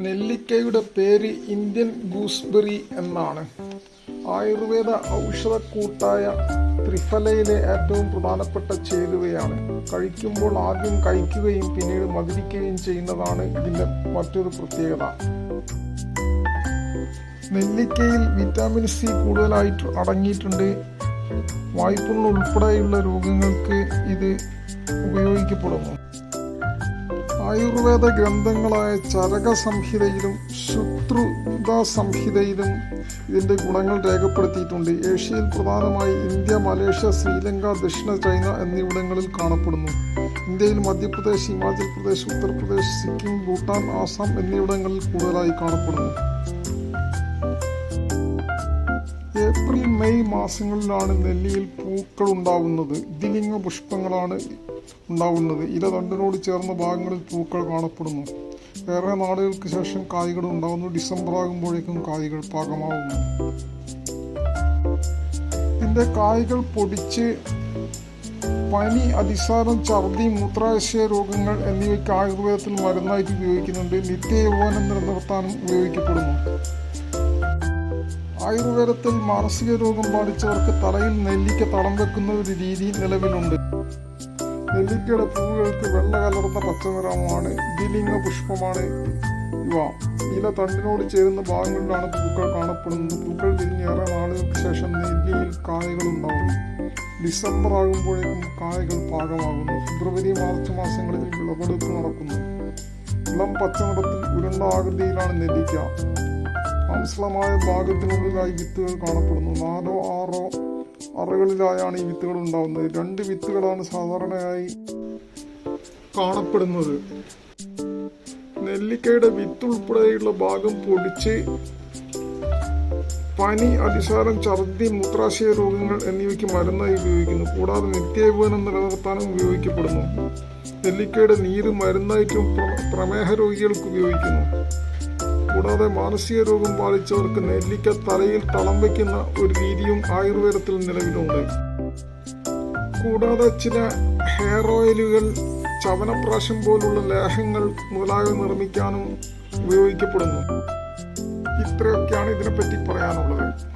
നെല്ലിക്കയുടെ പേര് Indian gooseberry എന്നാണ്. ആയുർവേദ ഔഷധക്കൂട്ടായ ത്രിഫലയിലെ ഏറ്റവും പ്രധാനപ്പെട്ട ചേരുവയാണ്. കഴിക്കുമ്പോൾ ആദ്യം കഴിക്കുകയും പിന്നീട് മധുരിക്കുകയും ചെയ്യുന്നതാണ് ഇതിന്റെ മറ്റൊരു പ്രത്യേകത. നെല്ലിക്കയിൽ വിറ്റാമിൻ സി കൂടുതലായിട്ട് അടങ്ങിയിട്ടുണ്ട്. വായ്പുണ്ണ് ഉൾപ്പെടെയുള്ള രോഗങ്ങൾക്ക് ഇത് ഉപയോഗിക്കപ്പെടുന്നു. ആയുർവേദ ഗ്രന്ഥങ്ങളായ ചരക സംഹിതയിലും ശുത്രുത സംഹിതയിലും ഇതിന്റെ ഗുണങ്ങൾ രേഖപ്പെടുത്തിയിട്ടുണ്ട്. ഏഷ്യയിൽ പ്രധാനമായി ഇന്ത്യ മലേഷ്യ ശ്രീലങ്ക ദക്ഷിണ ചൈന എന്നിവിടങ്ങളിൽ കാണപ്പെടുന്നു. ഇന്ത്യയിൽ മധ്യപ്രദേശ് ഹിമാചൽ പ്രദേശ് ഉത്തർപ്രദേശ് സിക്കിം ഭൂട്ടാൻ ആസാം എന്നിവിടങ്ങളിൽ കൂടുതലായി കാണപ്പെടുന്നു. ഏപ്രിൽ മെയ് മാസങ്ങളിലാണ് നെല്ലിയിൽ പൂക്കൾ ഉണ്ടാവുന്നത് ദ്വിലിംഗ പുഷ്പങ്ങളാണ് ഉണ്ടാവുന്നത്. ഇല തണ്ടിനോട് ചേർന്ന ഭാഗങ്ങളിൽ പൂക്കൾ കാണപ്പെടുന്നു. ഏറെ നാളുകൾക്ക് ശേഷം കായ്കൾ ഉണ്ടാകുന്നു ഡിസംബർ ആകുമ്പോഴേക്കും കായ്കൾ പാകമാവുന്നു. ഇതിന്റെ കായ്കൾ പൊടിച്ച് പനി അതിസാരം ഛർദി മൂത്രാശയ രോഗങ്ങൾ എന്നിവയ്ക്ക് ആയുർവേദത്തിൽ മരുന്നായിട്ട് ഉപയോഗിക്കുന്നുണ്ട്. നിത്യയൗവനം നിലനിർത്താനും ഉപയോഗിക്കപ്പെടുന്നു. ആയുർവേദത്തിൽ മാനസിക രോഗം ബാധിച്ചവർക്ക് തലയിൽ നെല്ലിക്ക തടം വെക്കുന്ന ഒരു രീതി നിലവിലുണ്ട്. നെല്ലിക്കയുടെ പൂവുകൾക്ക് വെള്ള കലർന്ന പച്ചനിറമാണ് ദിലിംഗ പുഷ്പമാണ്. ഇവ ഇല തണ്ടിനോട് ചേരുന്ന ഭാഗങ്ങളിലാണ് പൂക്കൾ കാണപ്പെടുന്നത്. പൂക്കൾ വിരിഞ്ഞേറെ നാളുകൾക്ക് ശേഷം നെല്ലിയിൽ കായകൾ ഉണ്ടാകുന്നു ഡിസംബർ ആകുമ്പോഴേക്കും കായകൾ പാകമാകുന്നു. ഫെബ്രുവരി മാർച്ച് മാസങ്ങളിൽ വിളവെടുപ്പ് നടക്കുന്നു. ഇളം പച്ച നിറത്തിൽ ഉരുണ്ട ആകൃതിയിലാണ് നെല്ലിക്ക. മാംസളമായ ഭാഗത്തിനുള്ളിലായി വിത്തുകൾ കാണപ്പെടുന്നു. നാലോ ആറോ അറകളിലായാണ് ഈ വിത്തുകൾ ഉണ്ടാകുന്നത് രണ്ട് വിത്തുകളാണ് സാധാരണയായി കാണപ്പെടുന്നത്. നെല്ലിക്കയുടെ വിത്ത് ഉൾപ്പെടെയുള്ള ഭാഗം പൊടിച്ച് പനി അതിസാരം ഛർദി മൂത്രാശയ രോഗങ്ങൾ എന്നിവയ്ക്ക് മരുന്നായി ഉപയോഗിക്കുന്നു. കൂടാതെ നിത്യയൗവനം നിലനിർത്താനും ഉപയോഗിക്കപ്പെടുന്നു. നെല്ലിക്കയുടെ നീര് മരുന്നായിട്ടും പ്ര- പ്രമേഹ രോഗികൾക്ക് ഉപയോഗിക്കുന്നു. കൂടാതെ മാനസിക രോഗം ബാധിച്ചവർക്ക് നെല്ലിക്ക തലയിൽ തളം വയ്ക്കുന്ന ഒരു രീതിയും ആയുർവേദത്തിൽ നിലവിലുണ്ട്. കൂടാതെ ചില ഹെയർ ഓയിലുകൾ ചവനപ്രാശം പോലുള്ള ലേഹങ്ങൾ മുതലായവ നിർമ്മിക്കാനും ഉപയോഗിക്കപ്പെടുന്നു. ഇത്രയൊക്കെയാണ് ഇതിനെപ്പറ്റി പറയാനുള്ളത്.